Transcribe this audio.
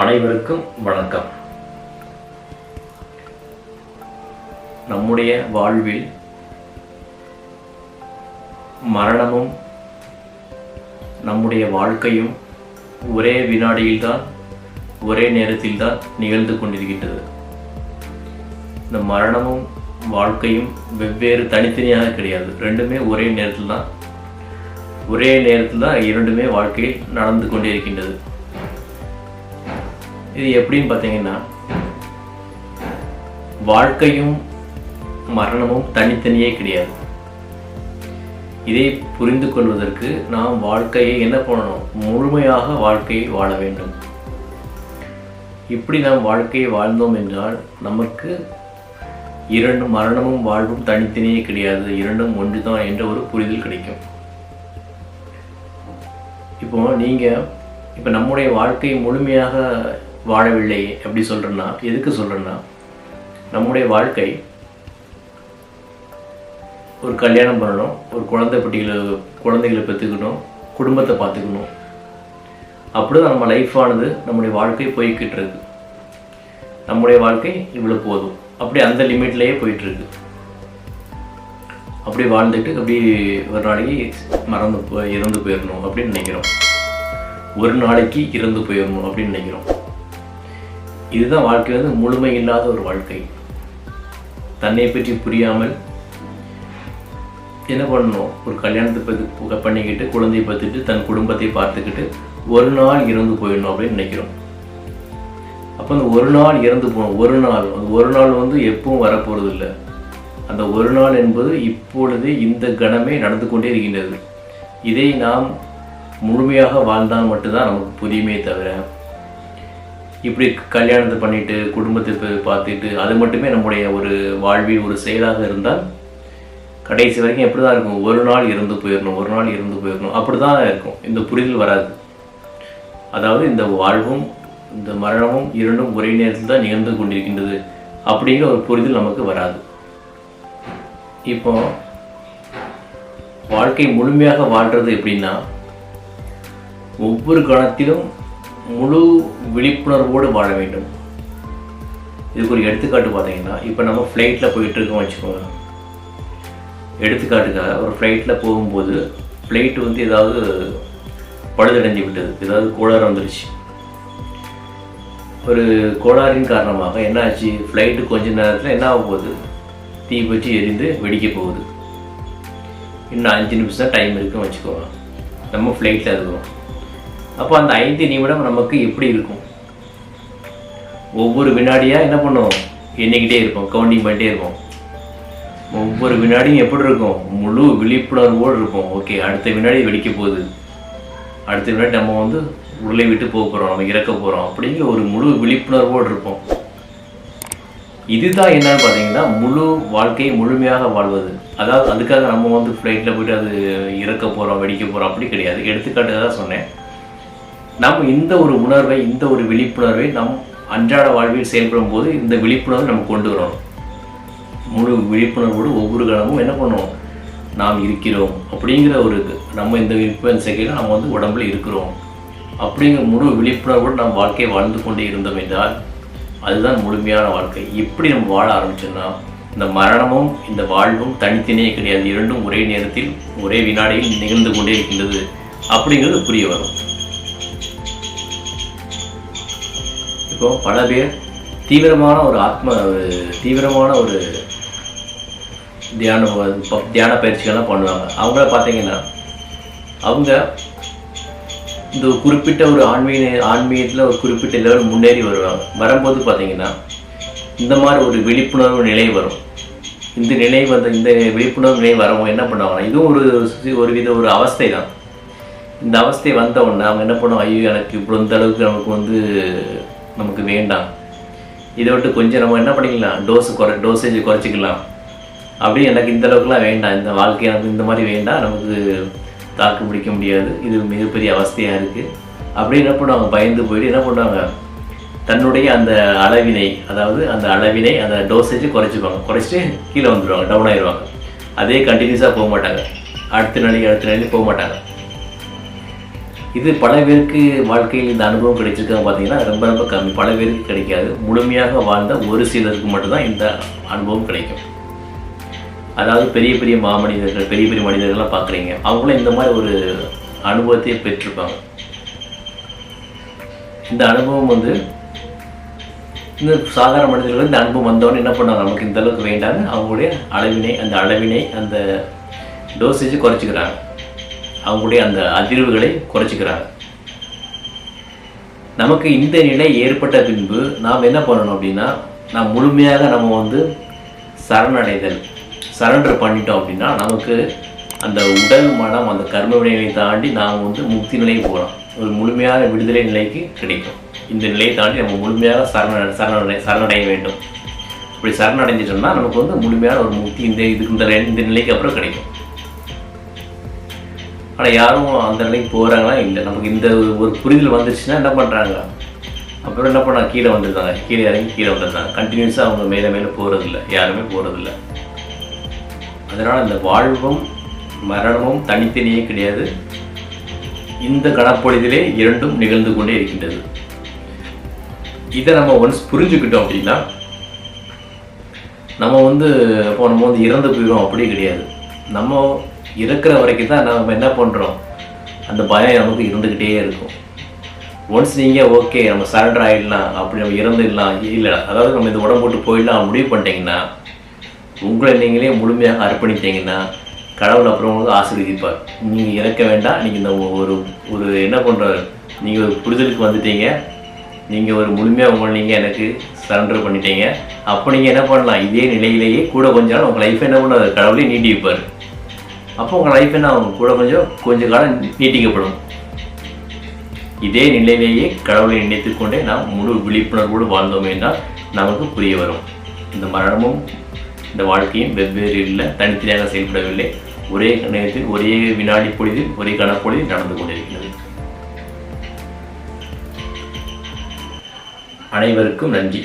அனைவருக்கும் வணக்கம். நம்முடைய வாழ்வில் மரணமும் நம்முடைய வாழ்க்கையும் ஒரே வினாடியில்தான் ஒரே நேரத்தில்தான் நிகழ்ந்து கொண்டிருக்கின்றது. இந்த மரணமும் வாழ்க்கையும் வெவ்வேறு தனித்தனியாக கிடையாது. ரெண்டுமே ஒரே நேரத்தில் தான் ஒரே நேரத்தில் தான் இரண்டுமே வாழ்க்கையில் நடந்து கொண்டிருக்கின்றது. இது எப்படின்னு பார்த்தீங்கன்னா வாழ்க்கையும் மரணமும் தனித்தனியே கிடையாது. இதை புரிந்து கொள்வதற்கு நாம் வாழ்க்கையை என்ன பண்ணணும்? முழுமையாக வாழ்க்கையை வாழ வேண்டும். இப்படி நாம் வாழ்க்கையை வாழ்ந்தோம் என்றால் நமக்கு இரண்டு மரணமும் வாழ்வும் தனித்தனியே கிடையாது. இரண்டும் ஒன்றுதான் என்ற ஒரு புரிதல் கிடைக்கும். இப்போ நீங்கள் இப்போ நம்முடைய வாழ்க்கை முழுமையாக வாழவில்லை எப்படி சொல்கிறேன்னா எதுக்கு சொல்கிறேன்னா நம்முடைய வாழ்க்கை ஒரு கல்யாணம் பண்ணணும் ஒரு குழந்தை பட்டிகளை குழந்தைகளை பெற்றுக்கணும் குடும்பத்தை பார்த்துக்கணும். அப்படி தான் நம்ம லைஃபானது நம்முடைய வாழ்க்கை போய்கிட்டு இருக்கு. நம்முடைய வாழ்க்கை இவ்வளோ போதும். அப்படி அந்த லிமிட்லேயே போயிட்டுருக்கு அப்படி வாழ்ந்துட்டு அப்படி ஒரு நாளைக்கு மறந்து போய் இறந்து போயிடணும் அப்படின்னு நினைக்கிறோம். ஒரு நாளைக்கு இறந்து போயிடணும் அப்படின்னு நினைக்கிறோம். இதுதான் வாழ்க்கை வந்து முழுமை இல்லாத ஒரு வாழ்க்கை. தன்னை பற்றி புரியாமல் என்ன பண்ணணும்? ஒரு கல்யாணத்தை பற்றி பண்ணிக்கிட்டு குழந்தையை பார்த்துட்டு தன் குடும்பத்தை பார்த்துக்கிட்டு ஒரு நாள் இறந்து போயிடணும் அப்படின்னு நினைக்கிறோம். அப்போ அந்த ஒரு நாள் இறந்து போகணும் ஒரு நாள் அந்த ஒரு நாள் வந்து எப்பவும் வரப்போகிறது இல்லை அந்த ஒரு நாள் என்பது இப்பொழுது இந்த கணமே நடந்து கொண்டே இருக்கின்றது. இதை நாம் முழுமையாக வாழ்ந்தால் மட்டும்தான் நமக்கு புரியுமே தவிர இப்படி கல்யாணத்தை பண்ணிட்டு குடும்பத்தை பார்த்துட்டு அது மட்டுமே நம்முடைய ஒரு வாழ்வில் ஒரு செயலாக இருந்தால் கடைசி வரைக்கும் எப்படி தான் இருக்கும்? ஒரு நாள் இறந்து போயிடணும் ஒரு நாள் இறந்து போயிடணும் அப்படி தான் இருக்கும். இந்த புரிதல் வராது. அதாவது இந்த வாழ்வும் இந்த மரணமும் இரண்டும் ஒரே நேரத்தில் தான் நிகழ்ந்து கொண்டிருக்கின்றது அப்படிங்கிற ஒரு புரிதல் நமக்கு வராது. இப்போ வாழ்க்கை முழுமையாக வாழ்றது எப்படின்னா ஒவ்வொரு கணத்திலும் முழு விழிப்புணர்வோடு வாழ வேண்டும். இதுக்கு ஒரு எடுத்துக்காட்டு பார்த்தீங்கன்னா இப்போ நம்ம ஃப்ளைட்டில் போயிட்டு இருக்கோம் வச்சுக்கோங்க. எடுத்துக்காட்டுக்காக ஒரு ஃப்ளைட்டில் போகும்போது ஃப்ளைட் வந்து ஏதாவது பழுதடைஞ்சு விட்டது ஏதாவது கோளாறு வந்துருச்சு. ஒரு கோளாறின் காரணமாக என்ன ஆச்சு ஃப்ளைட்டு கொஞ்ச நேரத்தில் என்ன ஆக போகுது? தீ வச்சு எரிந்து வெடிக்க போகுது. இன்னும் அஞ்சு நிமிஷம் தான் டைம் இருக்குன்னு வச்சுக்கோங்க. நம்ம ஃப்ளைட்டில் இருக்கிறோம் அப்போ அந்த ஐந்து நிமிடம் நமக்கு எப்படி இருக்கும்? ஒவ்வொரு வினாடியாக என்ன பண்ணுவோம்? எண்ணிக்கிட்டே இருப்போம் கவுண்டிங் பண்ணிட்டே இருப்போம். ஒவ்வொரு வினாடியும் எப்படி இருக்கும்? முழு விழிப்புணர்வோடு இருப்போம். ஓகே அடுத்த வினாடி வெடிக்க போகுது. அடுத்த வினாடி நம்ம வந்து உள்ளே விட்டு போக போகிறோம் நம்ம இறக்க போகிறோம் அப்படிங்கிற ஒரு முழு விழிப்புணர்வோடு இருப்போம். இதுதான் என்னன்னு பார்த்தீங்கன்னா முழு வாழ்க்கையை முழுமையாக வாழ்வது. அதாவது அதுக்காக நம்ம வந்து ஃப்ளைட்டில் போயிட்டு அது இறக்க போகிறோம் வெடிக்க போகிறோம் அப்படி கிடையாது. எடுத்துக்காட்டு தான் சொன்னேன். நம்ம இந்த ஒரு உணர்வை இந்த ஒரு விழிப்புணர்வை நம் அன்றாட வாழ்வில் செயல்படும் போது இந்த விழிப்புணர்வை நம்ம கொண்டு வரணும். முழு விழிப்புணர்வோடு ஒவ்வொரு கிழமும் என்ன பண்ணுவோம்? நாம் இருக்கிறோம். அப்படிங்கிற ஒரு நம்ம இந்த விழிப்புணர்வு செய்கையில் நம்ம வந்து உடம்புல இருக்கிறோம். அப்படிங்கிற முழு விழிப்புணர்வோடு நாம் வாழ்க்கையை வாழ்ந்து கொண்டே இருந்தோம் என்றால் அதுதான் முழுமையான வாழ்க்கை. இப்படி நம்ம வாழ ஆரம்பிச்சோம்னா இந்த மரணமும் இந்த வாழ்வும் தனித்தனியே கிடையாது. இரண்டும் ஒரே நேரத்தில் ஒரே வினாடியில் நிகழ்ந்து கொண்டே இருக்கின்றது. அப்படிங்கிறது புரிய வரும். இப்போது பல பேர் தீவிரமான ஒரு ஆத்ம ஒரு தீவிரமான ஒரு தியான தியான பயிற்சிகள்லாம் பண்ணுவாங்க. அவங்கள பார்த்தீங்கன்னா அவங்க இந்த குறிப்பிட்ட ஒரு ஆன்மீக ஆன்மீகத்தில் ஒரு குறிப்பிட்ட லெவல் முன்னேறி வருவாங்க. வரும்போது பார்த்தீங்கன்னா இந்த மாதிரி ஒரு விழிப்புணர்வு நிலை வரும். இந்த நிலை வந்து இந்த விழிப்புணர்வு நிலை வரவங்க என்ன பண்ணுவாங்கன்னா இதுவும் ஒரு ஒரு வித ஒரு அவஸ்தை தான். இந்த அவஸ்தை வந்த உடனே அவங்க என்ன பண்ணுவாங்க ஐயோ எனக்கு இப்படி இந்த அளவுக்கு நமக்கு வந்து நமக்கு வேண்டாம். இதை விட்டு கொஞ்சம் நம்ம என்ன பண்ணிக்கலாம்? டோஸ் குறை டோசேஜ் குறைச்சிக்கலாம். அப்படி எனக்கு இந்த அளவுக்குலாம் வேண்டாம். இந்த வாழ்க்கை எனக்கு இந்த மாதிரி வேண்டாம். நமக்கு தாக்கு பிடிக்க முடியாது. இது மிகப்பெரிய அவஸ்தையாக இருக்குது அப்படி என்ன பண்ணுவாங்க? பயந்து போயிட்டு என்ன பண்ணுவாங்க? தன்னுடைய அந்த அளவினை அதாவது அந்த அளவினை அந்த டோசேஜ் குறைச்சிப்பாங்க குறைச்சிட்டு கீழே வந்துடுவாங்க டவுன் ஆயிடுவாங்க. அதே கண்டினியூஸாக போக மாட்டாங்க. அடுத்த நாளைக்கு அடுத்த நாளைக்கு போக மாட்டாங்க. இது பல பேருக்கு வாழ்க்கையில் இந்த அனுபவம் கிடைச்சிருக்காங்க பார்த்தீங்கன்னா ரொம்ப ரொம்ப கம்மி. பல பேருக்கு கிடைக்காது. முழுமையாக வாழ்ந்த ஒரு சிலருக்கு மட்டும்தான் இந்த அனுபவம் கிடைக்கும். அதாவது பெரிய பெரிய மாமனிதர்கள் பெரிய பெரிய மனிதர்கள்லாம் பார்க்குறீங்க. அவங்களும் இந்த மாதிரி ஒரு அனுபவத்தையே பெற்றிருப்பாங்க. இந்த அனுபவம் வந்து இந்த சாதாரண மனிதர்கள் இந்த அனுபவம் வந்தவொடனே என்ன பண்ணாங்க நமக்கு இந்த அளவுக்கு வேண்டாங்க அவங்களுடைய அளவினை அந்த அளவினை அந்த டோசேஜை குறைச்சிக்கிறாங்க. அவங்களுடைய அந்த அதிர்வுகளை குறைச்சிக்கிறாங்க. நமக்கு இந்த நிலை ஏற்பட்ட பின்பு நாம் என்ன பண்ணணும் அப்படின்னா நாம் முழுமையாக நம்ம வந்து சரணடைதல் சரண்டர் பண்ணிட்டோம் அப்படின்னா நமக்கு அந்த உடல் மனம் அந்த கர்ம வினைகளை தாண்டி நாம் வந்து முக்தி நிலைக்கு போகலாம். ஒரு முழுமையான விடுதலை நிலைக்கு கிடைக்கும். இந்த நிலையை தாண்டி நம்ம முழுமையாக சரண சரணடை சரணடைய வேண்டும். இப்படி சரணடைஞ்சிட்டோம்னா நமக்கு வந்து முழுமையான ஒரு முக்தி இந்த இதுக்கு இந்த இந்த நிலைக்கு அப்புறம் கிடைக்கும். ஆனால் யாரும் அந்த நிலைக்கு போகிறாங்களா இல்லை. நமக்கு இந்த ஒரு புரிதல் வந்துருச்சுன்னா என்ன பண்ணுறாங்க அப்புறம் என்ன பண்ணா? கீழே வந்துருந்தாங்க கீழே இறங்கி கீழே வந்துருந்தாங்க கண்டினியூஸாக அவங்க மேலே மேலே போகிறதில்ல யாருமே போகிறதில்ல அதனால் இந்த வாழ்வும் மரணமும் தனித்தனியே கிடையாது. இந்த கணப்பொழுதிலே இரண்டும் நிகழ்ந்து கொண்டே இருக்கின்றது. இதை நம்ம ஒன்ஸ் புரிஞ்சுக்கிட்டோம் அப்படின்னா நம்ம வந்து இப்போ நம்ம வந்து இறந்து போயிடும் அப்படியே கிடையாது. நம்ம இருக்கிற வரைக்கும் தான் நம்ம என்ன பண்ணுறோம் அந்த பயம் நமக்கு இருந்துக்கிட்டே இருக்கும். ஒன்ஸ் நீங்கள் ஓகே நம்ம சரண்டர் ஆகிடலாம் அப்படி நம்ம இறந்துடலாம் இல்லை அதாவது நம்ம இந்த உடம்பு போட்டு போயிடலாம் முடிவு பண்ணிட்டீங்கன்னா உங்களை நீங்களே முழுமையாக அர்ப்பணித்தீங்கன்னா கடவுள் அப்புறம் உங்களுக்கு ஆசீர்வதிப்பார். நீங்கள் இறக்க வேண்டாம் நீங்கள் இந்த ஒரு ஒரு என்ன பண்ணுற நீங்கள் ஒரு புரிதலுக்கு வந்துட்டீங்க. நீங்கள் ஒரு முழுமையாக உங்களை நீங்கள் எனக்கு சரண்டர் பண்ணிட்டீங்க. அப்போ நீங்கள் என்ன பண்ணலாம்? இதே நிலையிலேயே கூட கொஞ்ச நாள் உங்கள் லைஃப் என்ன பண்ணாரு கடவுளே நீட்டி வைப்பார். அப்போ உங்கள் லைஃப் என்ன ஆகும்? கூட கொஞ்சம் கொஞ்ச காலம் நீட்டிக்கப்படும். இதே நிலையிலேயே கடவுளை நினைத்து கொண்டே நாம் முழு விழிப்புணர்வோடு வாழ்ந்தோம் என்றால் நமக்கு புரிய வரும். இந்த மரணமும் இந்த வாழ்க்கையும் வெவ்வேறு இல்லை தனித்தனியாக செயல்படவில்லை. ஒரே நேரத்தில் ஒரே வினாடி பொழுதில் ஒரே கணப்பொழுதில் நடந்து கொண்டிருக்கிறது. அனைவருக்கும் நன்றி.